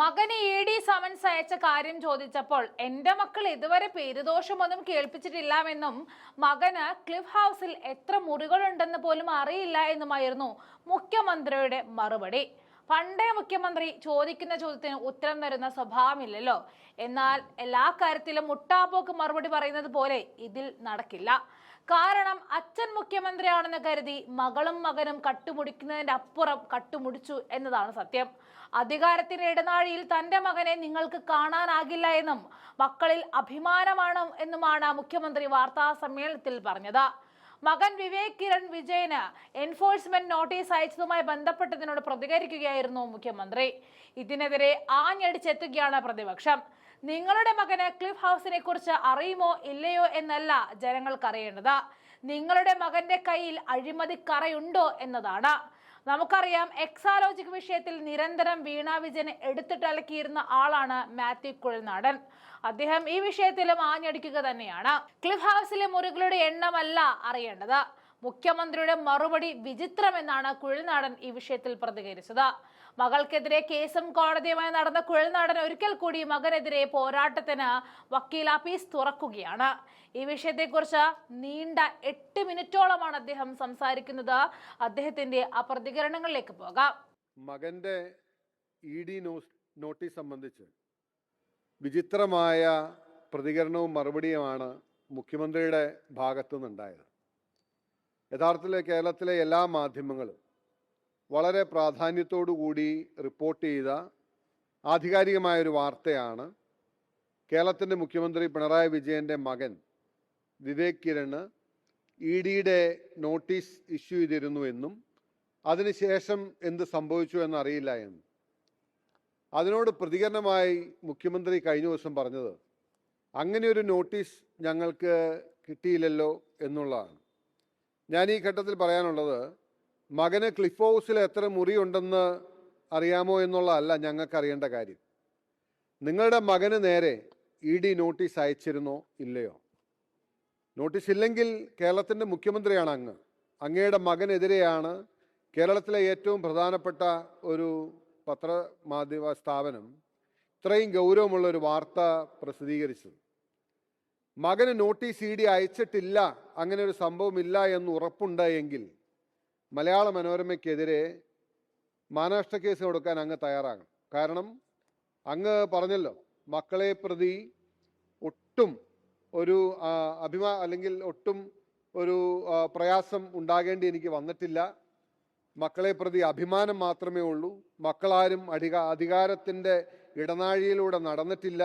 മകന് E D summons അയച്ച കാര്യം ചോദിച്ചപ്പോൾ എന്റെ മക്കൾ ഇതുവരെ പേരുദോഷമൊന്നും കേൾപ്പിച്ചിട്ടില്ലാമെന്നും മകന് ക്ലിഫ് ഹൗസിൽ എത്ര മുറികളുണ്ടെന്ന് പോലും അറിയില്ല എന്നുമായിരുന്നു മുഖ്യമന്ത്രിയുടെ മറുപടി. പണ്ടേ മുഖ്യമന്ത്രി ചോദിക്കുന്ന ചോദ്യത്തിന് ഉത്തരം തരുന്ന സ്വഭാവമില്ലല്ലോ. എന്നാൽ എല്ലാ കാര്യത്തിലും മുട്ടാപ്പോക്ക് മറുപടി പറയുന്നത് പോലെ ഇതിൽ നടക്കില്ല. കാരണം അച്ഛൻ മുഖ്യമന്ത്രിയാണെന്ന് കരുതി മകളും മകനും കട്ടുമുടിക്കുന്നതിന്റെ അപ്പുറം കട്ടുമുടിച്ചു എന്നതാണ് സത്യം. അധികാരത്തിന്റെ ഇടനാഴിയിൽ തന്റെ മകനെ നിങ്ങൾക്ക് കാണാനാകില്ല എന്നും മക്കളിൽ അഭിമാനമാണ് എന്നുമാണ് മുഖ്യമന്ത്രി വാർത്താ സമ്മേളനത്തിൽ പറഞ്ഞത്. മകൻ വിവേക് കിരൺ വിജയന് എൻഫോഴ്സ്മെന്റ് നോട്ടീസ് അയച്ചതുമായി ബന്ധപ്പെട്ടതിനോട് പ്രതികരിക്കുകയായിരുന്നു മുഖ്യമന്ത്രി. ഇതിനെതിരെ ആഞ്ഞടിച്ചെത്തുകയാണ് പ്രതിപക്ഷം. നിങ്ങളുടെ മകന് ക്ലിഫ് ഹൗസിനെ കുറിച്ച് അറിയുമോ ഇല്ലയോ എന്നല്ല ജനങ്ങൾക്ക് അറിയേണ്ടത് നിങ്ങളുടെ മകന്റെ കയ്യിൽ അഴിമതി കറയുണ്ടോ എന്നതാണ്. നമുക്കറിയാം എക്സാലോജിക് വിഷയത്തിൽ നിരന്തരം വീണ വിജയനെ എടുത്തിട്ടലക്കിയിരുന്ന ആളാണ് മാത്യു കുഴൽനാടൻ. അദ്ദേഹം ഈ വിഷയത്തിലും ആഞ്ഞടിക്കുക തന്നെയാണ്. ക്ലിഫ് ഹൗസിലെ മുറികളുടെ എണ്ണമല്ല അറിയേണ്ടത്. മുഖ്യമന്ത്രിയുടെ മറുപടി വിചിത്രമെന്നാണ് കുഴൽനാടൻ ഈ വിഷയത്തിൽ പ്രതികരിച്ചത്. മകൾക്കെതിരെ കേസും കോടതിയുമായി നടന്ന കുഴൽനാടൻ ഒരിക്കൽ കൂടി മകനെതിരെ പോരാട്ടത്തിന് വക്കീൽ ആഫീസ് തുറക്കുകയാണ്. ഈ വിഷയത്തെക്കുറിച്ച് നീണ്ട എട്ട് മിനിറ്റോളമാണ് അദ്ദേഹം സംസാരിക്കുന്നത്. അദ്ദേഹത്തിന്റെ ആ പ്രതികരണങ്ങളിലേക്ക് പോകാം. മകന്റെ ഇ ഡി നോട്ടീസ് സംബന്ധിച്ച് വിചിത്രമായ പ്രതികരണവും മറുപടിയുമാണ് മുഖ്യമന്ത്രിയുടെ ഭാഗത്തു നിന്നുണ്ടായത് യഥാർത്ഥത്തിൽ കേരളത്തിലെ എല്ലാ മാധ്യമങ്ങളും വളരെ കൂടി റിപ്പോർട്ട് ചെയ്ത ആധികാരികമായൊരു വാർത്തയാണ് കേരളത്തിന്റെ മുഖ്യമന്ത്രി പിണറായി വിജയന്റെ മകൻ വിവേക് കിരണ് ഇ ഡിയുടെ നോട്ടീസ് ഇഷ്യൂ ചെയ്തിരുന്നു എന്നും അതിനുശേഷം എന്ത് സംഭവിച്ചു എന്നറിയില്ല എന്നും. അതിനോട് പ്രതികരണമായി മുഖ്യമന്ത്രി കഴിഞ്ഞ ദിവസം പറഞ്ഞത് അങ്ങനെ ഒരു നോട്ടീസ് ഞങ്ങൾക്ക് കിട്ടിയില്ലല്ലോ എന്നുള്ളതാണ്. ഞാൻ ഈ ഘട്ടത്തിൽ പറയാനുള്ളത് മകന് ക്ലിഫ് ഹൗസിൽ എത്ര മുറിയുണ്ടെന്ന് അറിയാമോ എന്നുള്ളതല്ല ഞങ്ങൾക്ക് അറിയേണ്ട കാര്യം. നിങ്ങളുടെ മകന് നേരെ ഇ ഡി നോട്ടീസ് അയച്ചിരുന്നോ ഇല്ലയോ? നോട്ടീസ് ഇല്ലെങ്കിൽ കേരളത്തിന്റെ മുഖ്യമന്ത്രിയാണ് അങ്ങ്. അങ്ങയുടെ മകനെതിരെയാണ് കേരളത്തിലെ ഏറ്റവും പ്രധാനപ്പെട്ട ഒരു പത്രമാധ്യമ സ്ഥാപനം ഇത്രയും ഗൗരവമുള്ള ഒരു വാർത്ത പ്രസിദ്ധീകരിച്ചത്. മകന് നോട്ടീസ് ഇ ഡി അയച്ചിട്ടില്ല അങ്ങനെ ഒരു സംഭവമില്ല എന്ന് ഉറപ്പുണ്ട് എങ്കിൽ മലയാള മനോരമയ്ക്കെതിരെ മാനനഷ്ട കേസ് കൊടുക്കാൻ അങ്ങ് തയ്യാറാകണം. കാരണം അങ്ങ് പറഞ്ഞല്ലോ മക്കളെ പ്രതി ഒട്ടും ഒരു അഭിമാ അല്ലെങ്കിൽ ഒട്ടും ഒരു പ്രയാസം ഉണ്ടാകേണ്ടി എനിക്ക് വന്നിട്ടില്ല. മക്കളെ പ്രതി അഭിമാനം മാത്രമേ ഉള്ളൂ. മക്കളാരും അധിക അധികാരത്തിന്റെ ഇടനാഴിയിലൂടെ നടന്നിട്ടില്ല.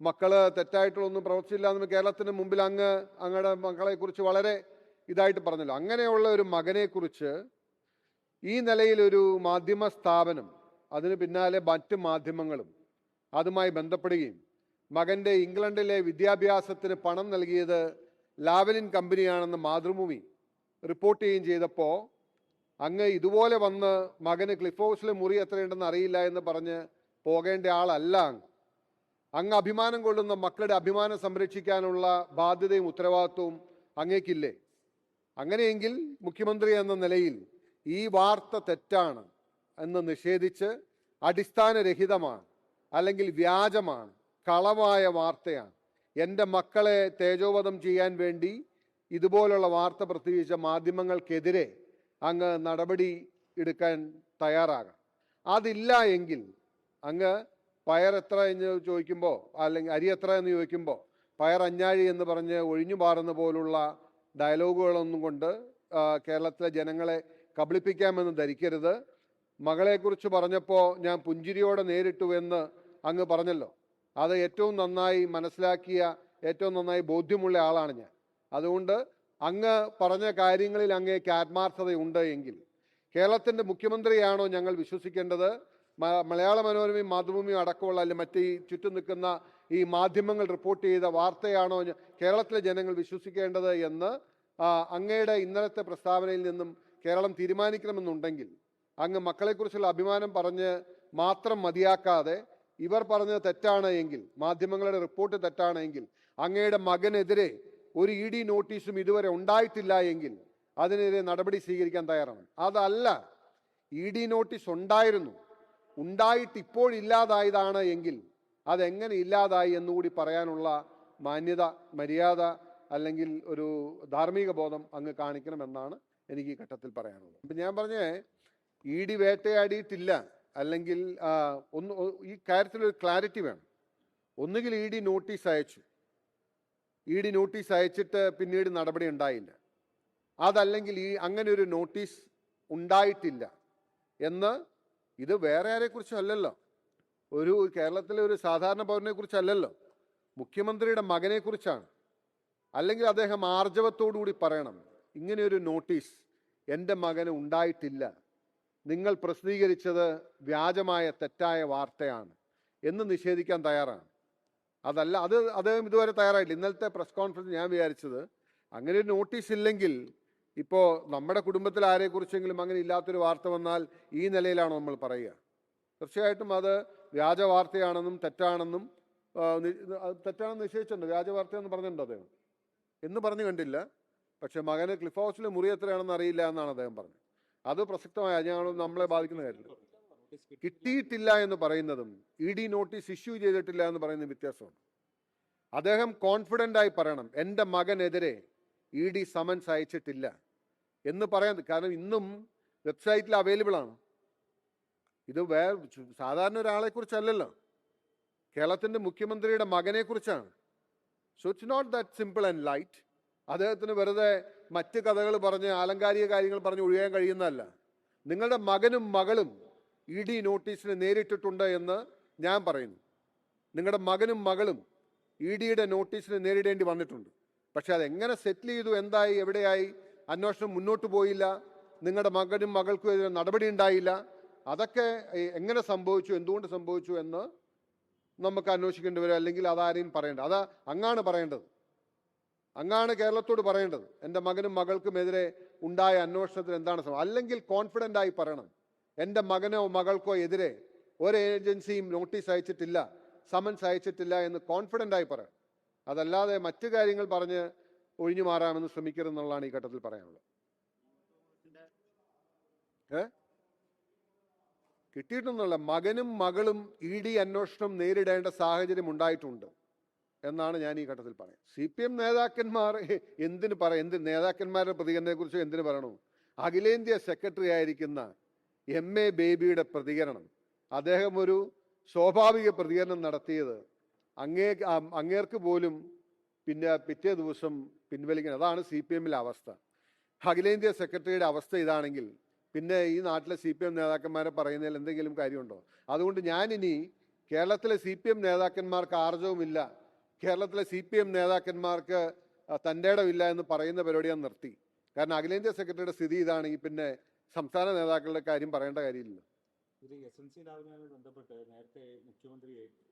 മക്കൾ തെറ്റായിട്ടുള്ളൊന്നും പ്രവർത്തിച്ചില്ല എന്ന് കേരളത്തിന് മുമ്പിൽ അങ്ങ് അങ്ങയുടെ മക്കളെക്കുറിച്ച് വളരെ ഇതായിട്ട് പറഞ്ഞല്ലോ. അങ്ങനെയുള്ള ഒരു മകനെക്കുറിച്ച് ഈ നിലയിൽ ഒരു മാധ്യമ സ്ഥാപനം അതിന് പിന്നാലെ മറ്റ് മാധ്യമങ്ങളും അതുമായി ബന്ധപ്പെടുകയും മകന്റെ ഇംഗ്ലണ്ടിലെ വിദ്യാഭ്യാസത്തിന് പണം നൽകിയത് ലാവലിൻ കമ്പനിയാണെന്ന് മാതൃഭൂമി റിപ്പോർട്ട് ചെയ്യുകയും ചെയ്തപ്പോൾ അങ്ങ് ഇതുപോലെ വന്ന് മകന് ക്ലിഫ് ഹൗസിലെ മുറി എത്രയുണ്ടെന്ന് അറിയില്ല എന്ന് പറഞ്ഞ് പോകേണ്ട ആളല്ല അങ്ങ്. അങ്ങ് അഭിമാനം കൊള്ളുന്ന മക്കളുടെ അഭിമാനം സംരക്ഷിക്കാനുള്ള ബാധ്യതയും ഉത്തരവാദിത്വവും അങ്ങേക്കില്ലേ? അങ്ങനെയെങ്കിൽ മുഖ്യമന്ത്രി എന്ന നിലയിൽ ഈ വാർത്ത തെറ്റാണ് എന്ന് നിഷേധിച്ച് അടിസ്ഥാനരഹിതമാണ് അല്ലെങ്കിൽ വ്യാജമാണ് കളവായ വാർത്തയാണ്. എന്റെ മക്കളെ തേജോവധം ചെയ്യാൻ വേണ്ടി ഇതുപോലുള്ള വാർത്ത പ്രസിദ്ധീകരിച്ച മാധ്യമങ്ങൾക്കെതിരെ അങ്ങ് നടപടി എടുക്കാൻ തയ്യാറാകാം. അതില്ല എങ്കിൽ അങ്ങ് പയർ എത്ര എന്ന് ചോദിക്കുമ്പോൾ അല്ലെങ്കിൽ അരി എത്ര എന്ന് ചോദിക്കുമ്പോൾ പയർ അഞ്ഞാഴി എന്ന് പറഞ്ഞ് ഒഴിഞ്ഞു മാറുന്ന പോലുള്ള ഡയലോഗുകളൊന്നും കൊണ്ട് കേരളത്തിലെ ജനങ്ങളെ കബളിപ്പിക്കാമെന്ന് ധരിക്കരുത്. മകളെക്കുറിച്ച് പറഞ്ഞപ്പോൾ ഞാൻ പുഞ്ചിരിയോടെ നേരിട്ടു എന്ന് അങ്ങ് പറഞ്ഞല്ലോ. അത് ഏറ്റവും നന്നായി മനസ്സിലാക്കിയ ഏറ്റവും നന്നായി ബോധ്യമുള്ള ആളാണ് ഞാൻ. അതുകൊണ്ട് അങ്ങ് പറഞ്ഞ കാര്യങ്ങളിൽ അങ്ങേക്ക് ആത്മാർത്ഥതയുണ്ട് എങ്കിൽ. കേരളത്തിന്റെ മുഖ്യമന്ത്രിയാണോ ഞങ്ങൾ വിശ്വസിക്കേണ്ടത്? മലയാള മനോരമയും മാതൃഭൂമിയും അടക്കമുള്ള അല്ലെങ്കിൽ മറ്റ് ഈ ചുറ്റും നിൽക്കുന്ന ഈ മാധ്യമങ്ങൾ റിപ്പോർട്ട് ചെയ്ത വാർത്തയാണോ കേരളത്തിലെ ജനങ്ങൾ വിശ്വസിക്കേണ്ടത് എന്ന് അങ്ങയുടെ ഇന്നലത്തെ പ്രസ്താവനയിൽ നിന്നും കേരളം തീരുമാനിക്കണമെന്നുണ്ടെങ്കിൽ അങ്ങ് മക്കളെക്കുറിച്ചുള്ള അഭിമാനം പറഞ്ഞ് മാത്രം മതിയാക്കാതെ ഇവർ പറഞ്ഞത് തെറ്റാണ് എങ്കിൽ മാധ്യമങ്ങളുടെ റിപ്പോർട്ട് തെറ്റാണ് എങ്കിൽ അങ്ങയുടെ മകനെതിരെ ഒരു ഇ ഡി നോട്ടീസും ഇതുവരെ ഉണ്ടായിട്ടില്ല എങ്കിൽ അതിനെതിരെ നടപടി സ്വീകരിക്കാൻ തയ്യാറാണ് അതല്ല ഇ ഡി നോട്ടീസ് ഉണ്ടായിരുന്നു. ഉണ്ടായിട്ട് ഇപ്പോൾ ഇല്ലാതായതാണ് എങ്കിൽ അതെങ്ങനെ ഇല്ലാതായി എന്നുകൂടി പറയാനുള്ള മാന്യത മര്യാദ അല്ലെങ്കിൽ ഒരു ധാർമ്മിക ബോധം അങ്ങ് കാണിക്കണമെന്നാണ് എനിക്ക് ഈ ഘട്ടത്തിൽ പറയാനുള്ളത്. അപ്പം ഞാൻ പറഞ്ഞേ ഇ ഡി വേട്ടയാടിയിട്ടില്ല അല്ലെങ്കിൽ ഒന്ന് ഈ കാര്യത്തിൽ ഒരു ക്ലാരിറ്റി വേണം. ഒന്നുകിൽ ഇ ഡി നോട്ടീസ് അയച്ചു. ഇ ഡി നോട്ടീസ് അയച്ചിട്ട് പിന്നീട് നടപടി ഉണ്ടായില്ല. അതല്ലെങ്കിൽ ഈ അങ്ങനെ ഒരു നോട്ടീസ് ഉണ്ടായിട്ടില്ല എന്ന് ഇത് വേറെ ആരെക്കുറിച്ചും ഒരു കേരളത്തിലെ ഒരു സാധാരണ പൗരനെ കുറിച്ചല്ലല്ലോ? മുഖ്യമന്ത്രിയുടെ മകനെ കുറിച്ചാണ്. അല്ലെങ്കിൽ അദ്ദേഹം ആർജവത്തോടുകൂടി പറയണം ഇങ്ങനെയൊരു നോട്ടീസ് എന്റെ മകന് ഉണ്ടായിട്ടില്ല. നിങ്ങൾ പ്രസിദ്ധീകരിച്ചത് വ്യാജമായ തെറ്റായ വാർത്തയാണ് എന്ന് നിഷേധിക്കാൻ തയ്യാറാണ്. അതല്ല അത് അദ്ദേഹം ഇതുവരെ തയ്യാറായില്ല ഇന്നലത്തെ പ്രസ് കോൺഫറൻസ് ഞാൻ വിചാരിച്ചത് അങ്ങനെ ഒരു നോട്ടീസ് ഇല്ലെങ്കിൽ ഇപ്പോൾ നമ്മുടെ കുടുംബത്തിൽ ആരെക്കുറിച്ചെങ്കിലും അങ്ങനെ ഇല്ലാത്തൊരു വാർത്ത വന്നാൽ ഈ നിലയിലാണ് നമ്മൾ പറയുക? തീർച്ചയായിട്ടും അത് വ്യാജ വാർത്തയാണെന്നും തെറ്റാണെന്നും തെറ്റാണെന്ന് നിശ്ചയിച്ചിട്ടുണ്ട്. വ്യാജ വാർത്തയെന്ന് പറഞ്ഞിട്ടുണ്ട് അദ്ദേഹം. എന്ന് പറഞ്ഞു കണ്ടില്ല. പക്ഷേ മകന് ക്ലിഫ് ഹൗസിൽ മുറി എത്രയാണെന്ന് അറിയില്ല എന്നാണ് അദ്ദേഹം പറഞ്ഞത്. അത് പ്രസക്തമായ ഞങ്ങൾ നമ്മളെ ബാധിക്കുന്ന കാര്യമില്ല. കിട്ടിയിട്ടില്ല എന്ന് പറയുന്നതും ഇ ഡി നോട്ടീസ് ഇഷ്യൂ ചെയ്തിട്ടില്ല എന്ന് പറയുന്ന വ്യത്യാസമാണ്. അദ്ദേഹം കോൺഫിഡന്റായി പറയണം എന്റെ മകനെതിരെ ഇ ഡി സമൻസ് അയച്ചിട്ടില്ല. എന്ന് പറയാൻ കാരണം ഇന്നും വെബ്സൈറ്റിൽ അവൈലബിൾ ആണ്. ഇത് വേ സാധാരണ ഒരാളെ കുറിച്ചല്ലല്ലോ. കേരളത്തിന്റെ മുഖ്യമന്ത്രിയുടെ മകനെ കുറിച്ചാണ്. So it's not that simple and light അദ്ദേഹത്തിന് വെറുതെ മറ്റ് കഥകൾ പറഞ്ഞ് ആലങ്കാരിക കാര്യങ്ങൾ പറഞ്ഞ് ഒഴിയാൻ കഴിയുന്നതല്ല. നിങ്ങളുടെ മകനും മകളും ഇ ഡി നോട്ടീസിന് നേരിട്ടിട്ടുണ്ട് എന്ന് ഞാൻ പറയുന്നു. നിങ്ങളുടെ മകനും മകളും ഇ ഡിയുടെ നോട്ടീസിന് നേരിടേണ്ടി വന്നിട്ടുണ്ട്. പക്ഷെ അതെങ്ങനെ സെറ്റിൽ ചെയ്തു എന്തായി എവിടെയായി അന്വേഷണം മുന്നോട്ട് പോയില്ല. നിങ്ങളുടെ മകനും മകൾക്കും എതിരെ നടപടി ഉണ്ടായില്ല. അതൊക്കെ എങ്ങനെ സംഭവിച്ചു എന്തുകൊണ്ട് സംഭവിച്ചു എന്ന് നമുക്ക് അന്വേഷിക്കേണ്ടി വരും. അല്ലെങ്കിൽ അതാരെയും പറയേണ്ടത് അത് അങ്ങാണ് പറയേണ്ടത്. അങ്ങാണ് കേരളത്തോട് പറയേണ്ടത്. എന്റെ മകനും മകൾക്കും എതിരെ ഉണ്ടായ അന്വേഷണത്തിന് എന്താണ് സംഭവം? അല്ലെങ്കിൽ കോൺഫിഡന്റ് ആയി പറയണം. എന്റെ മകനോ മകൾക്കോ എതിരെ ഒരു ഏജൻസിയും നോട്ടീസ് അയച്ചിട്ടില്ല സമൻസ് അയച്ചിട്ടില്ല എന്ന് കോൺഫിഡന്റ് ആയി പറയണം അതല്ലാതെ മറ്റു കാര്യങ്ങൾ പറഞ്ഞ് ഒഴിഞ്ഞു മാറാമെന്ന് ശ്രമിക്കരുതെന്നുള്ളതാണ് ഈ ഘട്ടത്തിൽ പറയാനുള്ളത്. ഏ? കിട്ടിയിട്ടൊന്നുമല്ല. മകനും മകളും ഇ ഡി അന്വേഷണം നേരിടേണ്ട സാഹചര്യം ഉണ്ടായിട്ടുണ്ട് എന്നാണ് ഞാൻ ഈ ഘട്ടത്തിൽ പറയാം സി പി എം നേതാക്കന്മാർ എന്തിന് പറ എന്ത് നേതാക്കന്മാരുടെ പ്രതികരണത്തെ കുറിച്ച് എന്തിനു പറയണു? അഖിലേന്ത്യാ സെക്രട്ടറി ആയിരിക്കുന്ന എം എ ബേബിയുടെ പ്രതികരണം. അദ്ദേഹം ഒരു സ്വാഭാവിക പ്രതികരണം നടത്തിയത് അങ്ങേ അങ്ങേർക്ക് പോലും പിന്നെ പിറ്റേ ദിവസം പിൻവലിക്കണം. അതാണ് സി പി എമ്മിലെ അവസ്ഥ. അഖിലേന്ത്യാ സെക്രട്ടറിയുടെ അവസ്ഥ ഇതാണെങ്കിൽ പിന്നെ ഈ നാട്ടിലെ സി പി എം നേതാക്കന്മാരെ പറയുന്നതിൽ എന്തെങ്കിലും കാര്യമുണ്ടോ? അതുകൊണ്ട് ഞാനിനി കേരളത്തിലെ സി പി എം നേതാക്കന്മാർക്ക് ആർജവുമില്ല കേരളത്തിലെ സി പി എം നേതാക്കന്മാർക്ക് തന്റെ ഇടമില്ല എന്ന് പറയുന്ന പരിപാടി ഞാൻ നിർത്തി. കാരണം അഖിലേന്ത്യാ സെക്രട്ടറിയുടെ സ്ഥിതി ഇതാണെങ്കിൽ പിന്നെ സംസ്ഥാന നേതാക്കളുടെ കാര്യം പറയേണ്ട കാര്യമില്ല ഇത് എസ് എൻ സി രാവിലെ ബന്ധപ്പെട്ട് നേരത്തെ മുഖ്യമന്ത്രിയെ ആ,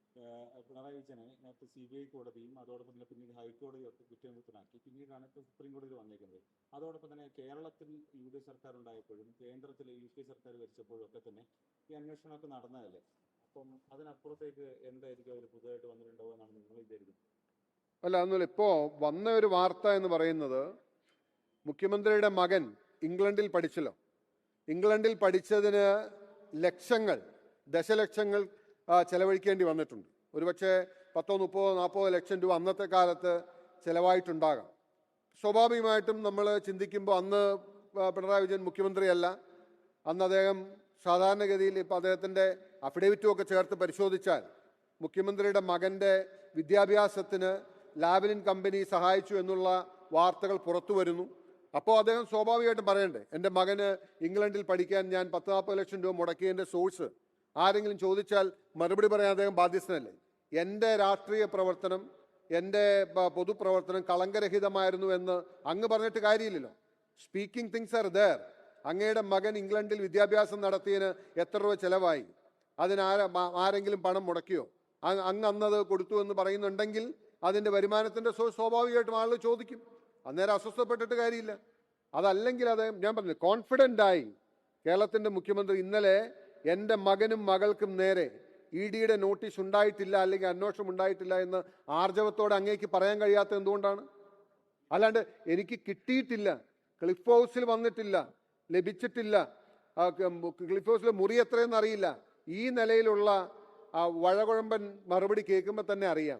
പിണറായി വിജയനെ നേരത്തെ സി ബി ഐ കോടതിയും അതോടൊപ്പം തന്നെ പിന്നീട് ഹൈക്കോടതിയും ഒക്കെ കുറ്റവിമുക്തനാക്കി പിന്നീടാണ് ഇപ്പോൾ സുപ്രീം കോടതി വന്നേക്കുന്നത് അതോടൊപ്പം തന്നെ കേരളത്തിൽ യു ഡി സർക്കാർ ഉണ്ടായപ്പോഴും കേന്ദ്രത്തിൽ യു പി സർക്കാർ ഭരിച്ചപ്പോഴും ഒക്കെ തന്നെ ഈ അന്വേഷണമൊക്കെ നടന്നതല്ലേ? അപ്പം അതിനപ്പുറത്തേക്ക് എന്തായിരിക്കും അവർ പുതുതായിട്ട് വന്നിട്ടുണ്ടാവുക എന്നാണ് നിങ്ങൾ വിചാരിക്കുന്നത്? അല്ല ഒന്നുമില്ല ഇപ്പോൾ വന്ന ഒരു വാർത്ത എന്ന് പറയുന്നത് മുഖ്യമന്ത്രിയുടെ മകൻ ഇംഗ്ലണ്ടിൽ പഠിച്ചല്ലോ. ഇംഗ്ലണ്ടിൽ പഠിച്ചതിന് ലക്ഷങ്ങൾ ദശലക്ഷങ്ങൾ ചെലവഴിക്കേണ്ടി വന്നിട്ടുണ്ട്. ഒരുപക്ഷെ പത്തോ മുപ്പതോ നാൽപ്പതോ ലക്ഷം രൂപ അന്നത്തെ കാലത്ത് ചിലവായിട്ടുണ്ടാകാം. സ്വാഭാവികമായിട്ടും നമ്മൾ ചിന്തിക്കുമ്പോൾ അന്ന് പിണറായി വിജയൻ മുഖ്യമന്ത്രിയല്ല. അന്ന് അദ്ദേഹം സാധാരണഗതിയിൽ ഇപ്പോൾ അദ്ദേഹത്തിന്റെ അഫിഡവിറ്റും ഒക്കെ ചേർത്ത് പരിശോധിച്ചാൽ മുഖ്യമന്ത്രിയുടെ മകന്റെ വിദ്യാഭ്യാസത്തിന് ലാവലിൻ കമ്പനി സഹായിച്ചു എന്നുള്ള വാർത്തകൾ പുറത്തു വരുന്നു. അപ്പോൾ അദ്ദേഹം സ്വാഭാവികമായിട്ടും പറയണ്ടേ എന്റെ മകന് ഇംഗ്ലണ്ടിൽ പഠിക്കാൻ ഞാൻ പത്ത് നാൽപ്പത് ലക്ഷം രൂപ മുടക്കിയതിന്റെ സോഴ്സ് ആരെങ്കിലും ചോദിച്ചാൽ മറുപടി പറയാൻ അദ്ദേഹം ബാധ്യസ്ഥനല്ലേ? എന്റെ രാഷ്ട്രീയ പ്രവർത്തനം എന്റെ പൊതുപ്രവർത്തനം കളങ്കരഹിതമായിരുന്നു എന്ന് അങ്ങ് പറഞ്ഞിട്ട് കാര്യമില്ലല്ലോ. സ്പീക്കിംഗ് തിങ്സ് ആർ ദർ അങ്ങയുടെ മകൻ ഇംഗ്ലണ്ടിൽ വിദ്യാഭ്യാസം നടത്തിയതിന് എത്ര രൂപ ചിലവായി? അതിനാര ആരെങ്കിലും പണം മുടക്കിയോ? അങ്ങ് അന്നത് കൊടുത്തു എന്ന് പറയുന്നുണ്ടെങ്കിൽ അതിന്റെ വരുമാനത്തിന്റെ സ്വാഭാവികമായിട്ടും ആളുകൾ ചോദിക്കും. അന്നേരം അസ്വസ്ഥപ്പെട്ടിട്ട് കാര്യമില്ല. അതല്ലെങ്കിൽ അത് ഞാൻ പറഞ്ഞു കോൺഫിഡന്റ് ആയി കേരളത്തിന്റെ മുഖ്യമന്ത്രി ഇന്നലെ എന്റെ മകനും മകൾക്കും നേരെ ഇ ഡിയുടെ നോട്ടീസ് ഉണ്ടായിട്ടില്ല അല്ലെങ്കിൽ അന്വേഷണം ഉണ്ടായിട്ടില്ല എന്ന് ആർജവത്തോടെ അങ്ങേക്ക് പറയാൻ കഴിയാത്ത എന്തുകൊണ്ടാണ്? അല്ലാണ്ട് എനിക്ക് കിട്ടിയിട്ടില്ല ക്ലിഫ് ഹൗസിൽ വന്നിട്ടില്ല ലഭിച്ചിട്ടില്ല. ക്ലിഫ് ഹൗസിലെ മുറി എത്രയെന്ന് അറിയില്ല. ഈ നിലയിലുള്ള വഴകുഴമ്പൻ മറുപടി കേൾക്കുമ്പോൾ തന്നെ അറിയാം.